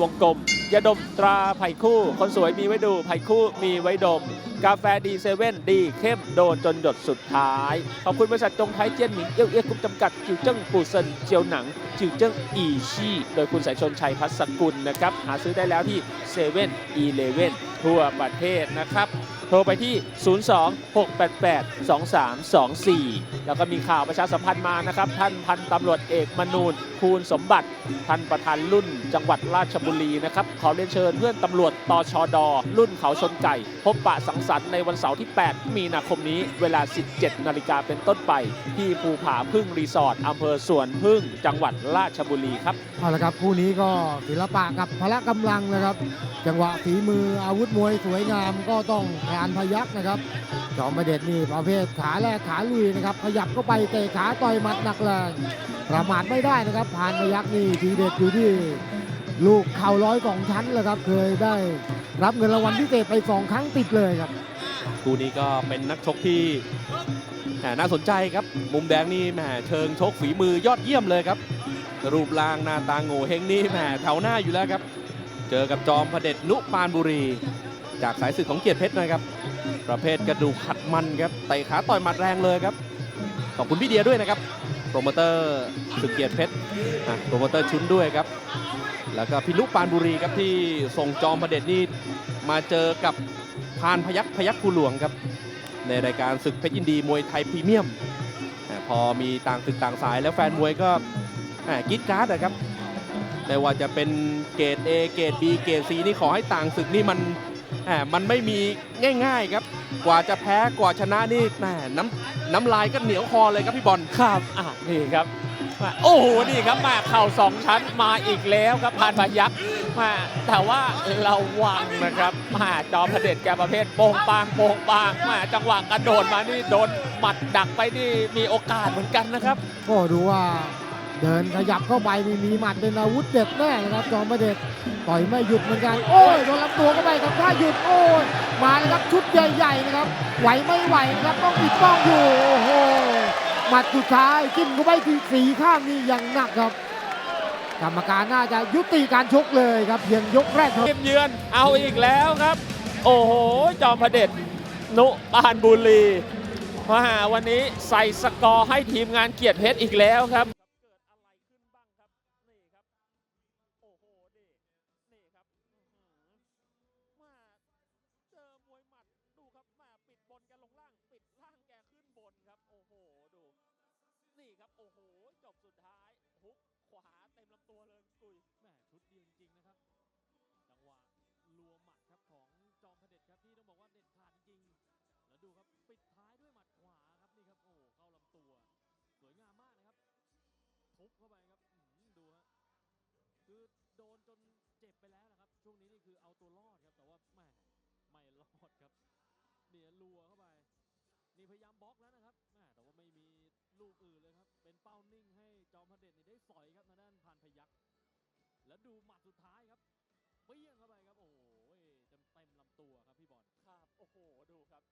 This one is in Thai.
วงกลมยาดมตราไผ่คู่ คนสวยมีไว้ดูไผ่คู่มีไว้ดม กาแฟดีเซเว่นดีเข้มโดนจนหยดสุดท้าย ขอบคุณบริษัทจงไทยเจี้ยนหมิงเอี้ยวเอี้ยกรุ๊ปจำกัด จิวเจิ้งปูเซินเจียวหนัง จิวเจิ้งอีชี่ โดยคุณสายชนชัยพัสกุลนะครับ หาซื้อได้แล้วที่เซเว่นอีเลเว่นทั่วประเทศนะครับ ทรไปที่ 02-688-2324 แล้วก็มีข่าวประชาสัมพันธ์มานะครับ ท่านพันตำรวจเอกมนูนคูณสมบัติ ท่านประธานรุ่นจังหวัดราชบุรีนะครับ ขอเรียนเชิญเพื่อนตำรวจตชด รุ่นเขาชนไก่ พบปะสังสรรค์ในวันเสาร์ที่ 8 มีนาคมนี้เวลา 17 นาฬิกาเป็นต้นไป ที่ภูผาพึ่งรีสอร์ทอำเภอสวนพึ่งจังหวัดราชบุรีครับเอาละครับคู่นี้ก็ศิลปะกับพละกำลังนะครับ จังหวะฝีมืออาวุธมวยสวยงามก็ต้องการพยักนะครับ จอมประเด็ดนี่ประเภทขาแรกขาลุยนะครับ ขยับเข้าไปเตะขาต่อยหมัดหนักแรงประมาทไม่ได้นะครับ ผ่านพยักนี่ทีเด็ดอยู่ที่ลูกเข่าร้อยสองชั้นแหละครับ เคยได้รับเงินรางวัลพิเศษไปสองครั้งติดเลยครับคู่นี้ก็เป็นนักชกที่แหมน่าสนใจครับ มุมแดงนี่แหมเชิงชกฝีมือยอดเยี่ยมเลยครับ รูปร่างหน้าตาโง่เฮงนี่แหมแถวหน้าอยู่แล้วครับ เจอกับจอมพเด็จนุปานบุรี จากสายศึกของเกียรติเพชรนะครับ ประเภทกระดูกขัดมันครับเตะขาต่อยหมัดแรงเลยครับ ขอบคุณพี่เดียด้วยนะครับ โปรโมเตอร์ศึกเกียรติเพชรอะโปรโมเตอร์ชุนด้วยครับ แล้วก็พี่นุปานบุรีครับที่ส่งจอมพระเด็จนี่มาเจอกับพานพยักพยักภูหลวงครับ ในรายการศึกเพชรยินดีมวยไทยพรีเมียม พอมีต่างศึกต่างสายแล้วแฟนมวยก็กรีดการ์ดนะครับไม่ว่าจะเป็นเกรด A เกรด B เกรด C นี่ขอให้ต่างศึกนี่มัน แหมมันไม่มีง่ายๆครับ กว่าจะแพ้กว่าชนะนี่แหมน้ำน้ำลายก็เหนียวคอเลยครับพี่บอลครับอะนี่ครับมาโอ้โหนี่ครับมาเข่าสองชั้นมาอีกแล้วครับพานพยักษ์มาแต่ว่าระวังนะครับมาจอมเผด็จแกประเภทโป่งปางโป่งปางมาจังหวะกระโดดมานี่โดนหมัดดักไปนี่มีโอกาสเหมือนกันนะครับ ก็ดูว่า เดินขยับเข้าไปนี่มีหมัดเป็นอาวุธเด็ดแน่นะครับจอมประเด็ดต่อยไม่หยุดเหมือนกันโอ้ยโดนลำตัวเข้าไปครับถ้าหยุดโอ้ยมาเลยครับชุดใหญ่ๆนะครับไหวไม่ไหวนะครับต้องปิดป้องอยู่โอ้โหหมัดสุดท้ายจิ้มเข้าไปที่สีข้างนี่อย่างหนักครับกรรมการน่าจะยุติการชกเลยครับเพียงยกแรกเท่าทีมเยือนเอาอีกแล้วครับ โอ้โห จอมพระเด็จนุปานบุรีมาวันนี้ใส่สกอร์ให้ทีมงานเกียรติเพชรอีกแล้วครับ นี่ครับ โอ้โห จบสุดท้ายฮุกขวาเต็มลำตัวเลยกุยแหม่ชุดเดียจริงๆนะครับ จังหวะรัวหมัดครับของจอมพระเด็จครับที่ต้องบอกว่าเด็ดขาดจริงๆแล้วดูครับปิดท้ายด้วยหมัดขวาครับนี่ครับโอ้เข้าลำตัว สวยงามมากนะครับทุบเข้าไปครับดูฮะคือโดนจนเจ็บไปแล้วนะครับ ช่วงนี้นี่คือเอาตัวรอดครับ แต่ว่าแหม่ไม่รอดครับเนี่ยรัวเข้าไป นี่พยายามบล็อกแล้วนะครับแหม่แต่ว่าไม่มี ลูกอื่นเลยครับ เป็นเป้านิ่งให้จอมพระเดชนี่ได้สอยครับทางด้านพานพยักแล้วดูหมัดสุดท้ายครับเปี้ยงเข้าไปครับ โอ้โหเต็มเต็มลำตัวครับพี่บอลครับโอ้โหดูครับ